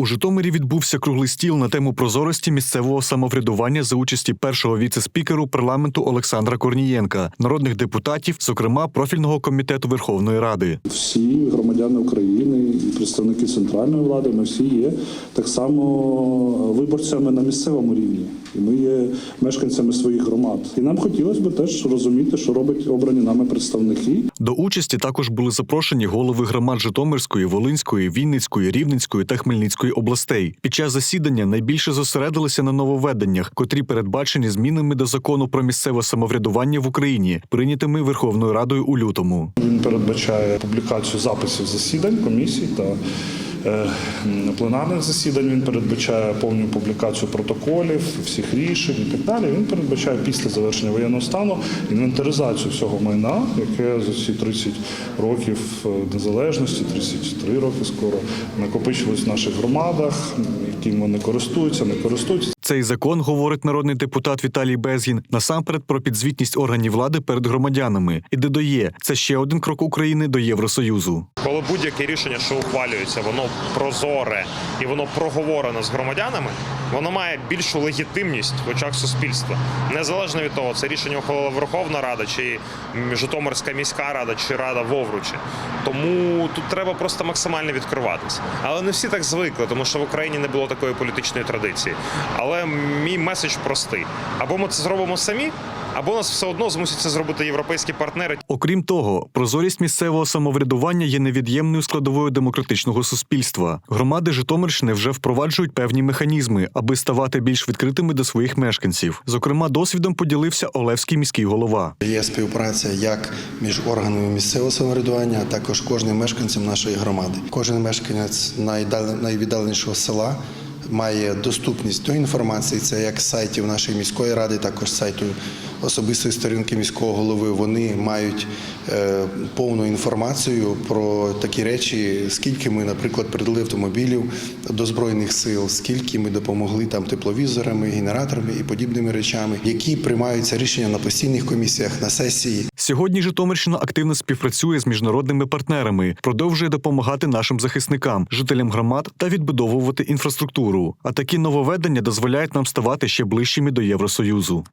У Житомирі відбувся круглий стіл на тему прозорості місцевого самоврядування за участі першого віце-спікеру парламенту Олександра Корнієнка, народних депутатів, зокрема профільного комітету Верховної Ради. Всі громадяни України і представники центральної влади, ми всі є так само виборцями на місцевому рівні. І ми є мешканцями своїх громад. І нам хотілося б теж розуміти, що роблять обрані нами представники. До участі також були запрошені голови громад Житомирської, Волинської, Вінницької, Рівненської та Хмельницької областей. Під час засідання найбільше зосередилися на нововведеннях, котрі передбачені змінами до закону про місцеве самоврядування в Україні, прийнятими Верховною Радою у лютому. Він передбачає публікацію записів засідань комісій та пленарних засідань. Він передбачає повну публікацію протоколів, всіх рішень і так далі. Він передбачає після завершення воєнного стану інвентаризацію всього майна, яке за ці 30 років е, незалежності, 33 роки скоро накопичилось в наших громадах, яким вони користуються, не користуються. Цей закон, говорить народний депутат Віталій Безгін, насамперед про підзвітність органів влади перед громадянами і додає, це ще один крок України до Євросоюзу. Коли будь-яке рішення, що ухвалюється, воно прозоре і воно проговорено з громадянами, воно має більшу легітимність в очах суспільства. Незалежно від того, це рішення ухвалила Верховна Рада, чи Житомирська міська рада, чи Рада в Овручі. Тому тут треба просто максимально відкриватися. Але не всі так звикли, тому що в Україні не було такої політичної традиції. Але мій меседж простий: або ми це зробимо самі, або нас все одно змусять це зробити європейські партнери. Окрім того, прозорість місцевого самоврядування є невід'ємною складовою демократичного суспільства. Громади Житомирщини вже впроваджують певні механізми, аби ставати більш відкритими до своїх мешканців. Зокрема, досвідом поділився Олевський міський голова. Є співпраця як між органами місцевого самоврядування, а також кожним мешканцем нашої громади. Кожен мешканець найдал- найвіддаленішого села має доступність до інформації. Це як сайтів нашої міської ради, також сайту особистої сторінки міського голови. Вони мають е, повну інформацію про такі речі, скільки ми, наприклад, придали автомобілів до збройних сил, скільки ми допомогли там тепловізорами, генераторами і подібними речами, які приймаються рішення на постійних комісіях, на сесії. Сьогодні Житомирщина активно співпрацює з міжнародними партнерами, продовжує допомагати нашим захисникам, жителям громад та відбудовувати інфраструктуру. А такі нововведення дозволяють нам ставати ще ближчими до Євросоюзу.